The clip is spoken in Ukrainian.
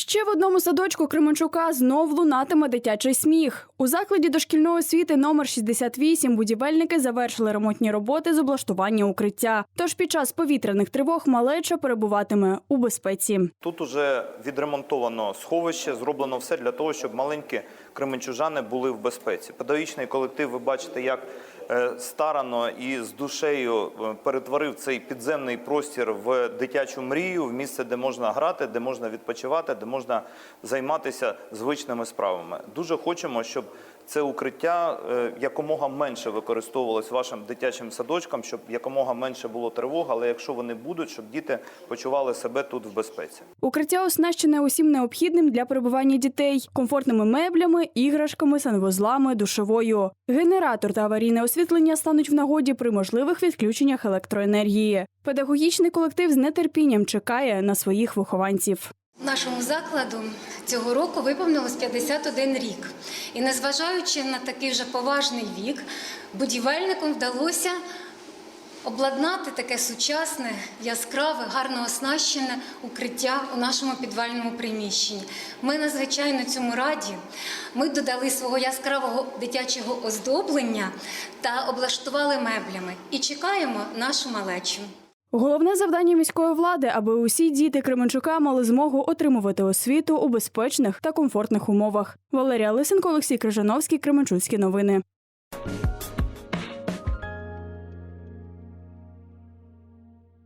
Ще в одному садочку Кременчука знов лунатиме дитячий сміх. У закладі дошкільної освіти номер 68 будівельники завершили ремонтні роботи з облаштування укриття. Тож під час повітряних тривог малеча перебуватиме у безпеці. Тут уже відремонтовано сховище, зроблено все для того, щоб маленькі кременчужани були в безпеці. Педагогічний колектив, ви бачите, як старано і з душею е, перетворив цей підземний простір в дитячу мрію, в місце, де можна грати, де можна відпочивати, де можна займатися звичними справами. Дуже хочемо, щоб це укриття е, якомога менше використовувалось вашим дитячим садочкам, щоб якомога менше було тривог, але якщо вони будуть, щоб діти почували себе тут в безпеці. Укриття оснащене усім необхідним для перебування дітей: комфортними меблями, іграшками, санвузлами, душовою. Генератор та аварійне освітлення стануть в нагоді при можливих відключеннях електроенергії. Педагогічний колектив з нетерпінням чекає на своїх вихованців. Нашому закладу цього року виповнилось 51 рік. І незважаючи на такий вже поважний вік, будівельникам вдалося обладнати таке сучасне, яскраве, гарно оснащене укриття у нашому підвальному приміщенні. Ми надзвичайно цьому раді. Ми додали свого яскравого дитячого оздоблення та облаштували меблями і чекаємо нашу малечу. Головне завдання міської влади, аби усі діти Кременчука мали змогу отримувати освіту у безпечних та комфортних умовах. Валерія Лисенко, Олексій Крижановський, Кременчуцькі новини.